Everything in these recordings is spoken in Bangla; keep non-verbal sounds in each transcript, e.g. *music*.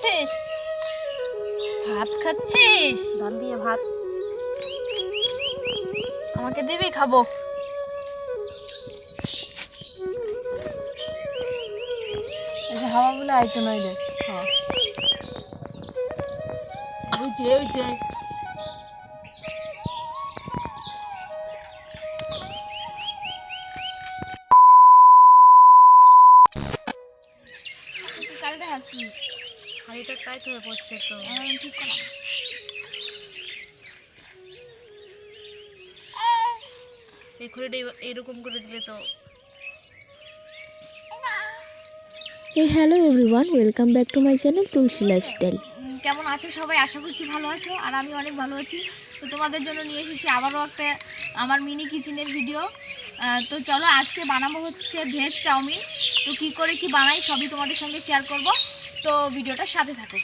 খাচ্ছিস? ভাত খাচ্ছিস? ধান দিয়ে ভাত। আমাকে দিবি খাব। এই যে হাওয়া বলে আইতো নয় দেখ হ্যাঁ। ওই যে ওই কারেন্টে হাড়িটা টাইট হয়ে পড়ছে তো ঠিক এই খড়িটা এইরকম করে দিলে তো hello everyone welcome back to my channel Tulsi lifestyle কেমন আছো সবাই? আশা করছি ভালো আছো আর আমি অনেক ভালো আছি। তো তোমাদের জন্য নিয়ে এসেছি আবারও একটা আমার মিনি কিচেনের ভিডিও তো চলো আজকে বানাবো হচ্ছে ভেজ চাউমিন। তো কি করে কি বানাই সবই তোমাদের সঙ্গে শেয়ার করব। তো ভিডিওটার সাথে থাকো।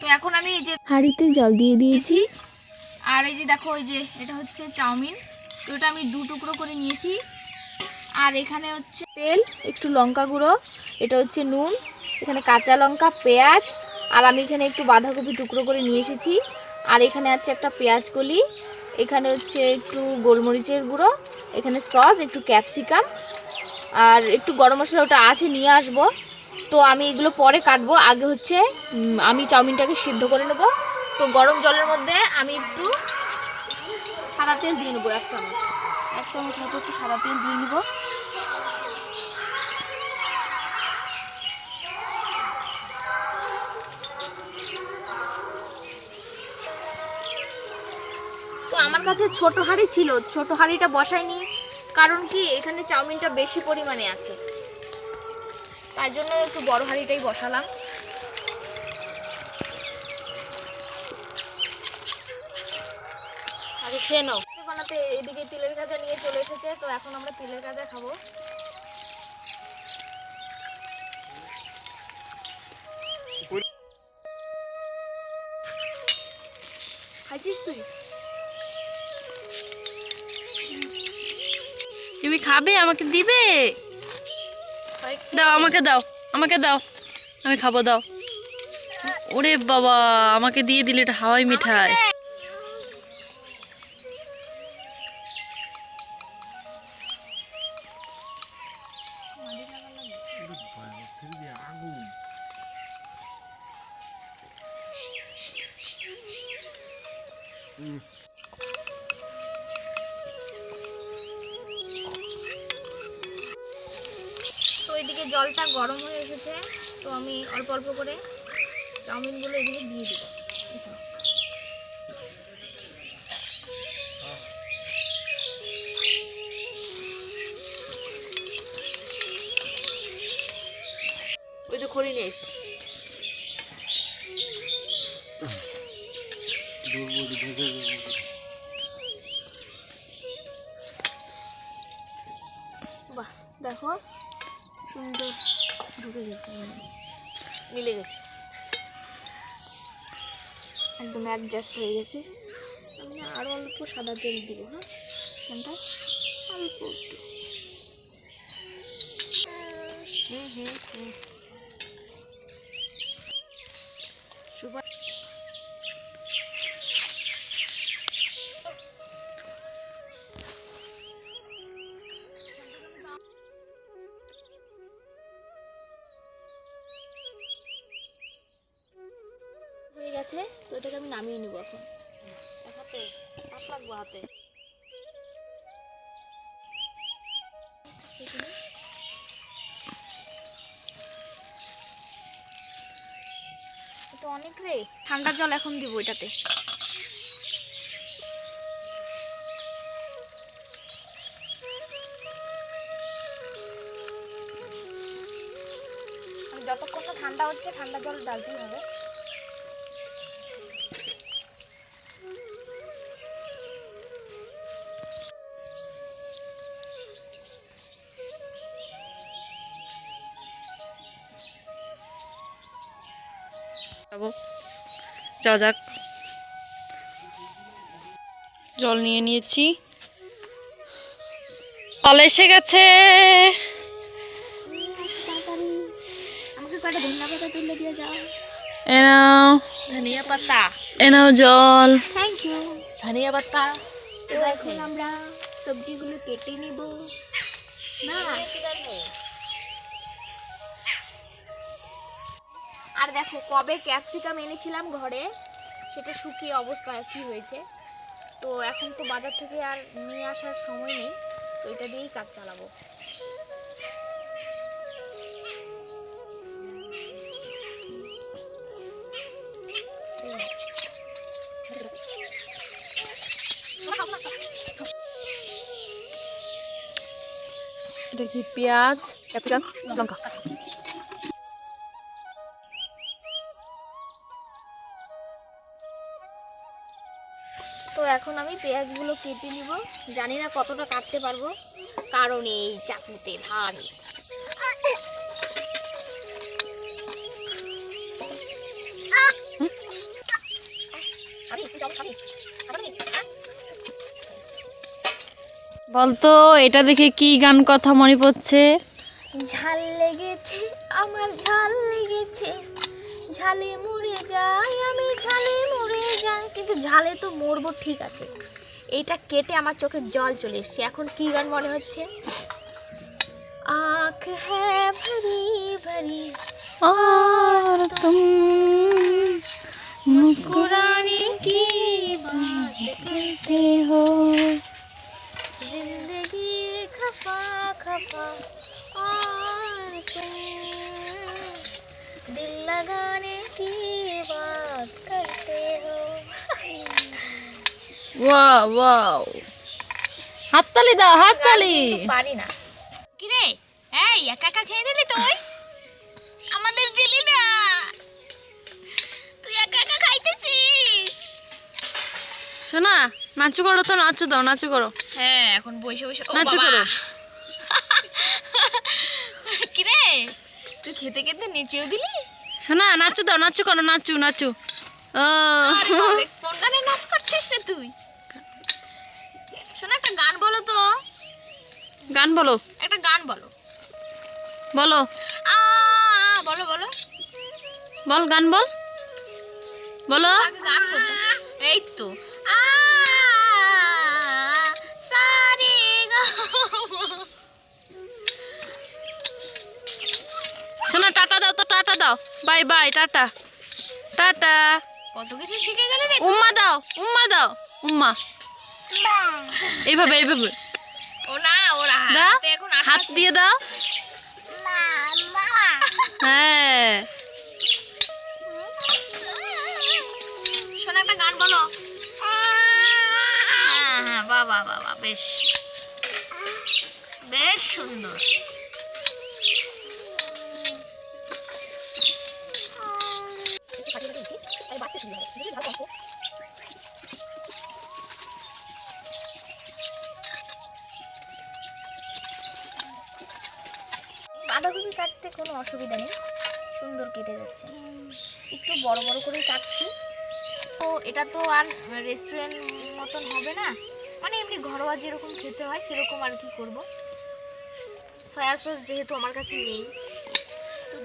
তো এখন আমি এই যে হাঁড়িতে জল দিয়ে দিয়েছি। আর এই যে দেখো ওই যে এটা হচ্ছে চাউমিন। তো এটা আমি দু টুকরো করে নিয়েছি। আর এখানে হচ্ছে তেল একটু লঙ্কা গুঁড়ো এটা হচ্ছে নুন এখানে কাঁচা লঙ্কা পেঁয়াজ আর আমি এখানে একটু বাঁধাকপি টুকরো করে নিয়ে এসেছি। আর এখানে আছে একটা পেঁয়াজ কলি এখানে হচ্ছে একটু গোলমরিচের গুঁড়ো এখানে সস একটু ক্যাপসিকাম আর একটু গরম মশলা ওটা আছে নিয়ে আসব। তো আমি এগুলো পরে কাটবো। আগে হচ্ছে আমি চাউমিনটাকে সিদ্ধ করে নেব। তো গরম জলের মধ্যে আমি একটু সাদা তেল দিয়ে নেব, এক চামচ। এক চামচ মতো একটু সাদা তেল দিয়ে নেব। আমার কাছে ছোট হাঁড়ি ছিল, ছোট হাঁড়িটা বসাইনি, কারণ কি এখানে চাউমিনটা বেশি পরিমাণে আছে। তাই জন্য একটু বড় হাঁড়িটাই বসালাম। আগে খেয়ে নাও। বানাতে এদিকে তিলের গাজা নিয়ে চলে এসেছে তো এখন আমরা তিলের গাজা খাব। খাইছিস তুই? তুমি খাবে আমাকে দিবে? দাও, আমাকে দাও আমাকে দাও। আমি খাব, দাও। ওরে বাবা, আমাকে দিয়ে দিলে এটা হাওয়াই মিঠাই। খড়ি। বাহ, দেখো, সুন্দর ঢুকে গেছে। মিলে গেছে। একদম অ্যাডজাস্ট হয়ে গেছে। আমি আরও অল্প সাদা তেল দিব হ্যাঁ? অল্প একটু। হুম হুম হুম। গেছে তো এটাকে আমি নামিয়ে নিব এখন। হাতে অনেক রে। ঠান্ডা জল এখন দিব এটাতে যতক্ষণ ঠান্ডা হচ্ছে, ঠান্ডা জল ডালতেই হবে। যাওয়া যাক। জল নিয়ে নিয়েছি। জল এসে গেছে। ধনিয়া পাতা। জল। থ্যাংক ইউ ধনিয়া পাতা। তো এখন আমরা সবজিগুলো কেটে নিব। না আর দেখো কবে ক্যাপসিকাম এনেছিলাম ঘরে, সেটা শুকিয়ে অবস্থা কি হয়েছে? তো এখন তো বাজার থেকে আর নিয়ে আসার সময় নেই, তো এটা দিয়েই কাজ চালাবো। এটা কি পেঁয়াজ, ক্যাপসিকাম, লঙ্কা? তো এখন আমি পেঁয়াজগুলো কেটে নিব। জানি না কতটা কাটতে পারব কারণ এই চাকুতে ধান। বলতো এটা দেখে কি গান কথা মনে পড়ছে? ঝালে তো মরবো ঠিক আছে। এটা কেটে আমার চোখে জল চলে এসছে। এখন কী গান মনে হচ্ছে? আখ হ্যাঁ ভরি ভরি। আর তুম মুস্কুরানে কি বাতে হো জিন্দগি খফা খফা আর তুম। দিল লাগানে কি বাত ওয়াও ওয়াও হাততালি দাও হাততালি। পারি না। কিরে? এই একা একা খেয়ে নিলি তুই? আমাদের দিলি না। তুই একা একা খাইতেছিস? শোনা নাচু করো তো নাচু দাও নাচু করো। হ্যাঁ এখন বসে বসে নাচু করো। কি রে তুই খেতে খেতে নিচেও দিলি? শোনা নাচু দাও নাচু করো নাচু নাচু। কোন গানে নাচ করছিস রে তুই? শোনো একটা গান বলো তো। গান বলো। একটা গান বলো। বলো। আ বলো বলো। বল গান বল। বলো। গান এই তো। আ সারে গা। শোনা টাটা দাও তো টাটা দাও। Bye bye tata. টাটা। কত কিছু শিখে গেলে রে উম্মা দাও উম্মা দাও উম্মা। এইভাবে এইভাবে। ও না ওরা দাও হাতে এখন হাত দিয়ে দাও। হ্যাঁ। শোনো একটা গান বলো। হ্যাঁ হ্যাঁ বাবা বাবা বেশ। বেশ সুন্দর। বাঁধাকপি কাটতে কোনো অসুবিধা নেই। সুন্দর কেটে যাচ্ছে। একটু বড় বড় করেই কাটছি। তো এটা তো আর রেস্টুরেন্ট মতন হবে না। মানে এমনি ঘরোয়া যেরকম খেতে হয়, সেরকম আর কি করব। সয়া সস যেহেতু আমার কাছে নেই, তো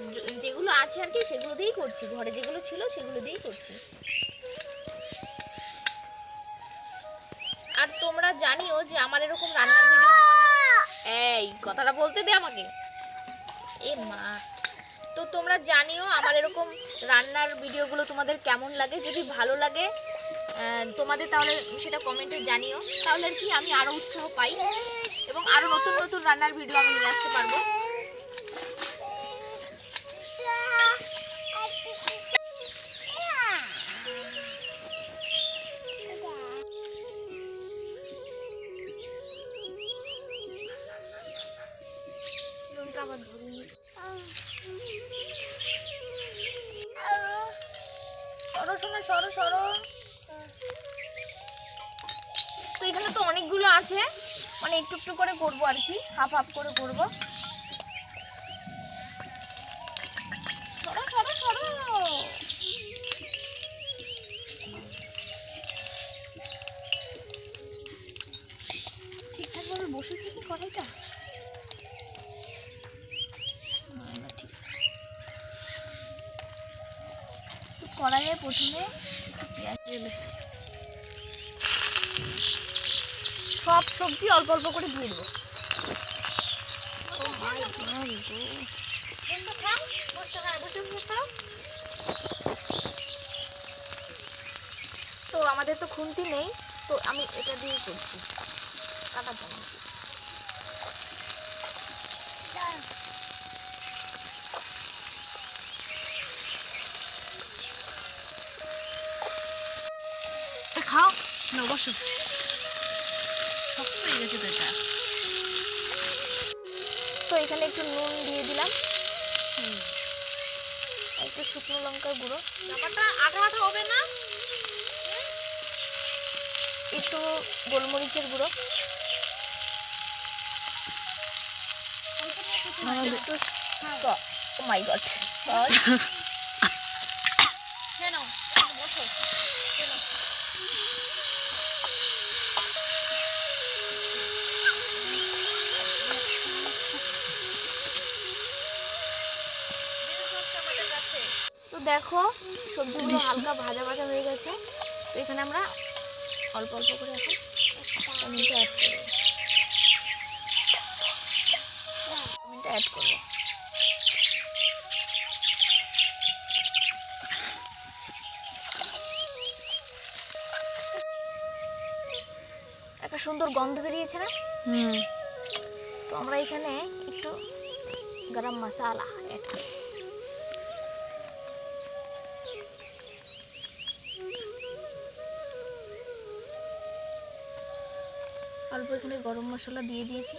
যেগুলো আছে আর কি, সেগুলো দিয়েই করছি। ঘরে যেগুলো ছিল, সেগুলো দিয়েই করছি। আর তোমরা জানিও যে আমার এরকম রান্নার ভিডিও তোমাদের এই, কথাটা বলতে দে আমাকে। এ মা। তো তোমরা জানিও আমার এরকম রান্নার ভিডিওগুলো তোমাদের কেমন লাগে? যদি ভালো লাগে তোমাদের তাহলে সেটা কমেন্টে জানিও। তাহলে আর কি আমি আরও উৎসাহ পাই এবং আরও নতুন নতুন রান্নার ভিডিও আমি নিয়ে আসতে পারব। একটু করে করব আর কি হাফ হাফ করে করব। কি কড়াইটা? প্যানে প্রথমে পেঁয়াজ সবজি অল্প অল্প করে God. তো আমাদের তো খুন্তি নেই, তো আমি এটা দিয়ে করছি। খাও, না বসো। লঙ্কার গুঁড়ো। ব্যাপারটা আঠা আঠা হবে না? একটু গোলমরিচের গুঁড়ো। একটু মাই গড। *laughs* কেন বসো। দেখো সবজিগুলো হালকা ভাজা ভাজা হয়ে গেছে। তো এখানে আমরা অল্প অল্প করে এখন অ্যাড করব। অ্যাড করব। একটা সুন্দর গন্ধ বেরিয়েছে না? হুম। তো আমরা এখানে একটু গরম মশালা অ্যাড এখানে গরম মশলা দিয়ে দিয়েছি।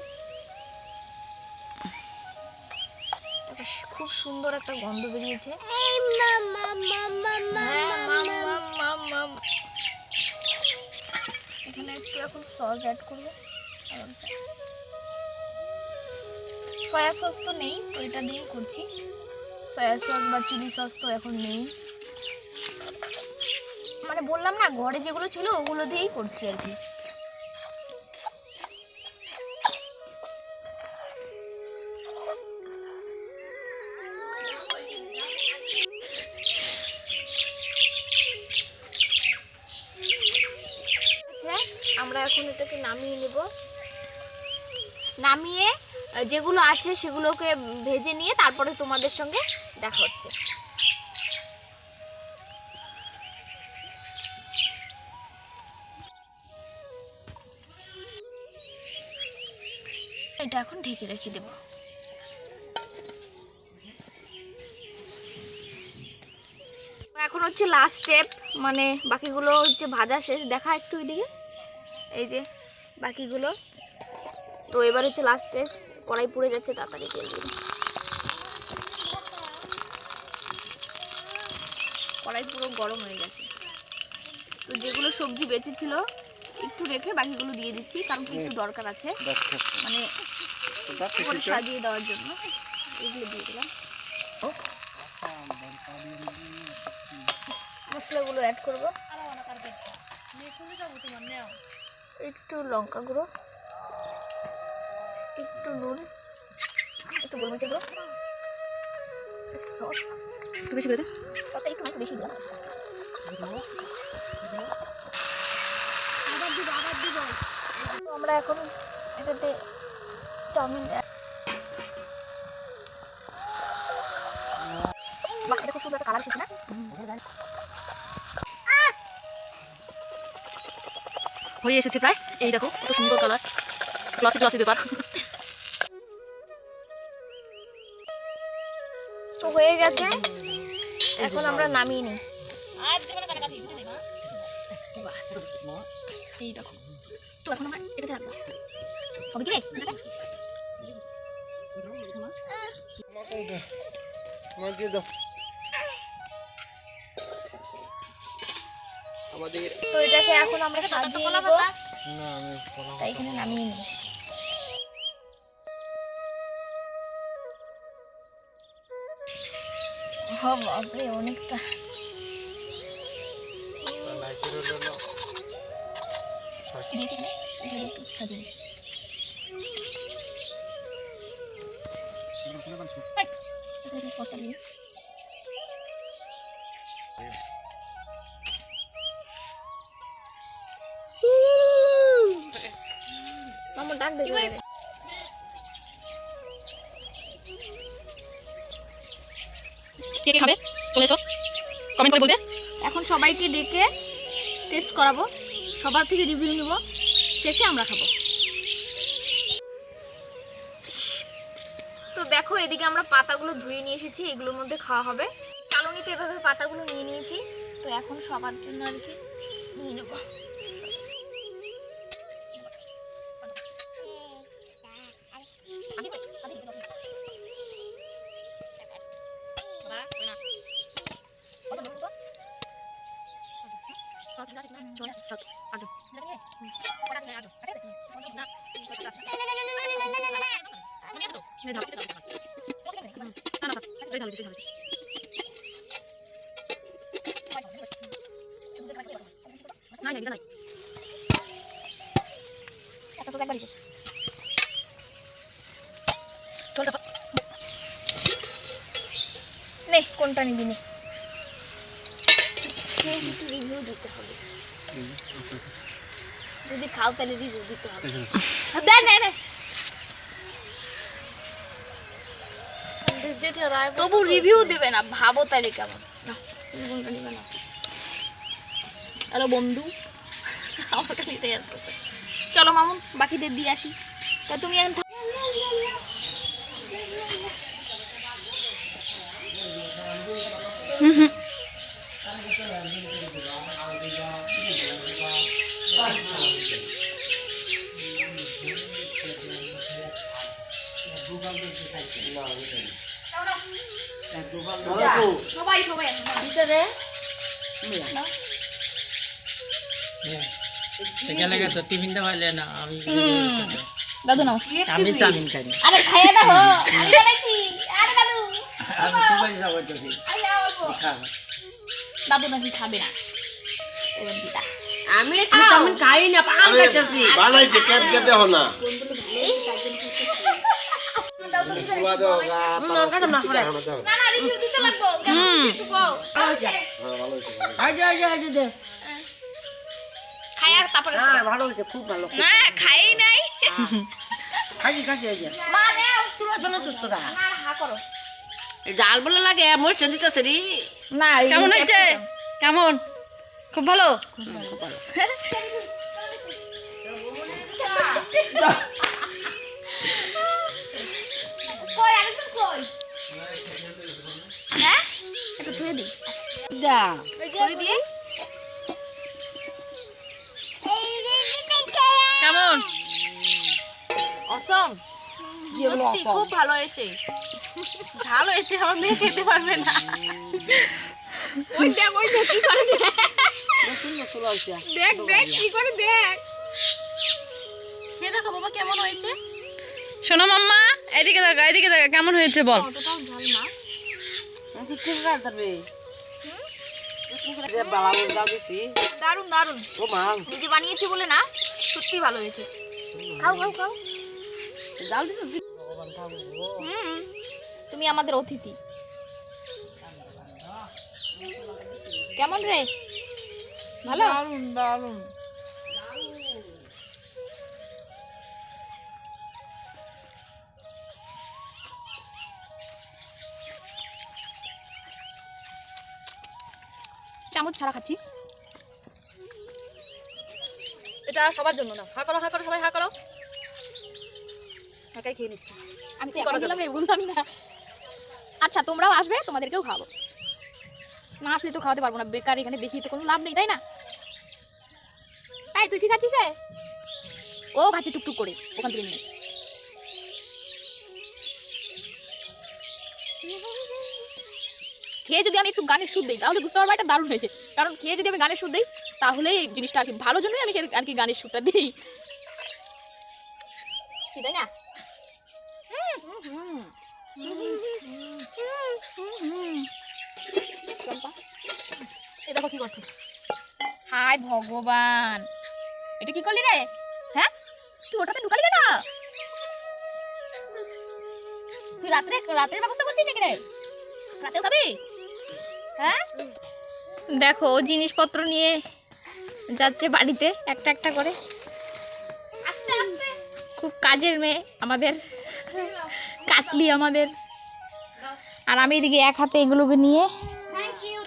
খুব সুন্দর একটা গন্ধ বেরিয়েছে। এখানে একটু এখন সস অ্যাড করব। সয়া সস তো নেই, তো এটা দিয়েই করছি। সয়া সস বা চিলি সস তো এখন নেই। মানে বললাম না, ঘরে যেগুলো ছিল ওগুলো দিয়েই করছি আর কি। নেব নামিয়ে যেগুলো আছে সেগুলোকে ভেজে নিয়ে তারপরে তোমাদের সঙ্গে দেখা হচ্ছে। এটা এখন ঢেকে রেখে দেব। এখন হচ্ছে লাস্ট স্টেপ মানে বাকিগুলো হচ্ছে ভাজা শেষ, দেখা একটু এদিকে এই যে বাকিগুলো। তো এবার হচ্ছে লাস্ট স্টেজ কড়াই পুড়ে যাচ্ছে তাড়াতাড়ি তেল দিন কড়াই পুরো গরম হয়ে গেছে। তো যেগুলো সবজি বেঁচে ছিল একটু রেখে বাকিগুলো দিয়ে দিচ্ছি কারণ কি একটু দরকার আছে। মানে সাজিয়ে দেওয়ার জন্য এগুলো দিয়ে দিলাম। মশলাগুলো অ্যাড করব। একটু লঙ্কা গুঁড়ো একটু নুন একটু গোলমরিচের গুঁড়ো সস। একটু বেশি করে সসটা একটু একটু বেশি দিলাম। আমরা এখন এটাতে চাউমিন খুব সুন্দর একটা কালার এসেছে না? হয়ে এসেছে প্রায়। এই দেখো কত সুন্দর কালার গ্লাসি গ্লাসি ব্যাপার তো হয়ে গেছে। এখন আমরা নামিয়ে নিই। এই দেখো। তো এখন আমরা এটাতে রাখব। হবে কি রে? দেখ আমাদের তো এটাকে এখন আমরা সাজিয়ে নেব তাই এখানে নামিয়ে নিই। বাপরে অনেকটা। সাজিয়ে ডাক দেখে কে কে খাবে? চলে এসো। কমেন্ট করে বলবে। এখন সবাইকে ডেকে টেস্ট করাবো। সবার থেকে রিভিউ নিব। শেষে আমরা খাব। তো দেখো এদিকে আমরা পাতাগুলো ধুয়ে নিয়ে এসেছি। এগুলোর মধ্যে খাওয়া হবে। চালনিতে এভাবে পাতাগুলো নিয়ে নিয়েছি। তো এখন সবার জন্য আর কি নে কোনটা নিবি নে? দিতে হবে। যদি খাও তাহলে রিভিউ দিতে হবে। দে নে নে তবু রিভিউ দেবে না ভাবো তাহলে কেমন। হ্যালো বন্ধু আমার কাছে নিতে আসতো চলো মামুন বাকিদের দিয়ে আসি। তা তুমি এখন থাক- সবাই সবাই এখানে তো টিফিনটা পাইলে না আমি দাদু নাও। আমি চাউমিন খাই। আরে খাইয়ে দাও। আমি বানাইছি। আরে দাদু। আমি সবাই যাব তো খাব। দাদু নাকি খাবে না? আমি চাউমিন খাই না পান খাইতেছি। বানাইছে কেট কেটে হো না। ভালো খুব ভালো জাল বলে লাগে মোর রে না কেমন হয়েছে কেমন খুব ভালো কই আরেকটু কই হ্যাঁ একটু ধুয়ে দিই দা। কেমন? অসম? খুব ভালো হয়েছে। ঝাল হয়েছে আমার মেয়ে খেতে পারবে না। ওই দেখ ওই দেখ কি করে দেখ। দেখ দেখ কি করে দেখ। খেয়ে দেখো বাবা কেমন হয়েছে? শোনো মাম্মা এদিকে দেখা এদিকে দেখা কেমন হয়েছে বল। ঝাল না। দাও দিছি। দারুণ দারুণ ও মা। নিজে বানিয়েছি বলে না সত্যি ভালো হয়েছে। খাও খাও খাও। জাল দিছি হুম তুমি আমাদের অতিথি। কেমন রে? ভালো? দারুণ দারুণ চামচ ছাড়া খাচ্ছি। এটা সবার জন্য না। হা করো হা করো সবাই হা করো। একাই খেয়ে নিচ্ছি। আমি তো কি করা একা গেলাম রে বলতামই না। আচ্ছা তোমরাও আসবে তোমাদেরকেও খাওয়াবো। না আসলে তো খাওয়াতে পারব না বেকার এখানে দেখিয়ে তো কোনো লাভ নেই তাই না? তাই তুই কি খাচ্ছিস রে? ও খাচ্ছে টুকটুক করে ওখান থেকে নিয়ে। খেয়ে যদি আমি একটু গানের সুর দিই, তাহলে বুঝতে পারব এটা দারুণ হয়েছে। কারণ খেয়ে যদি আমি গানের সুর দিই, তাহলে এই জিনিসটা আর কি ভালো জন্যই আমি আর কি গানের সুরটা দিই। তাই না? দেখো কি করছে হাই ভগবান। এটা কি করলি রে? হ্যাঁ? তুই ওটাতে ঢুকালি কেন? তুই রাত্রে রাতের ব্যবস্থা করছিস নাকি রে? রাতেও খাবি? হ্যাঁ? দেখো ও জিনিসপত্র নিয়ে যাচ্ছে বাড়িতে একটা একটা করে। আস্তে আস্তে। খুব কাজের মেয়ে আমাদের কাটলি আমাদের। আর আমি এদিকে এক হাতে এগুলোকে নিয়ে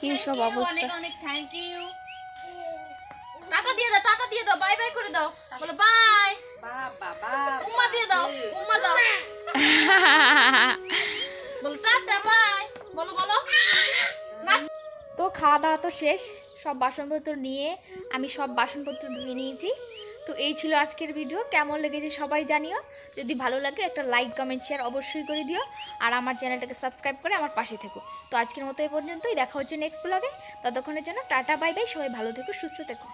কি সব অবস্থা? অনেক অনেক থ্যাংক ইউ টাটা দিয়ে দাও টাটা দিয়ে দাও বাই বাই করে দাও। বলো বাই উম্মা দিয়ে দাও উম্মা দাও। *laughs* বলো টাটা বাই বলো বলো। তো খাওয়া দাওয়া তো শেষ, সব বাসনপত্র নিয়ে আমি সব বাসনপত্র ধুয়ে নিয়েছি। তো এই ছিল আজকের ভিডিও, কেমন লেগেছে সবাই জানিও। যদি ভালো লাগে একটা লাইক কমেন্ট শেয়ার অবশ্যই করে দিও। আর আমার চ্যানেলটাকে সাবস্ক্রাইব করে আমার পাশে থেকো। তো আজকের মতো এই পর্যন্তই, দেখা হচ্ছে নেক্সট ব্লগে ততক্ষণের জন্য টাটা বাই বাই সবাই ভালো থেকো, সুস্থ থেকো।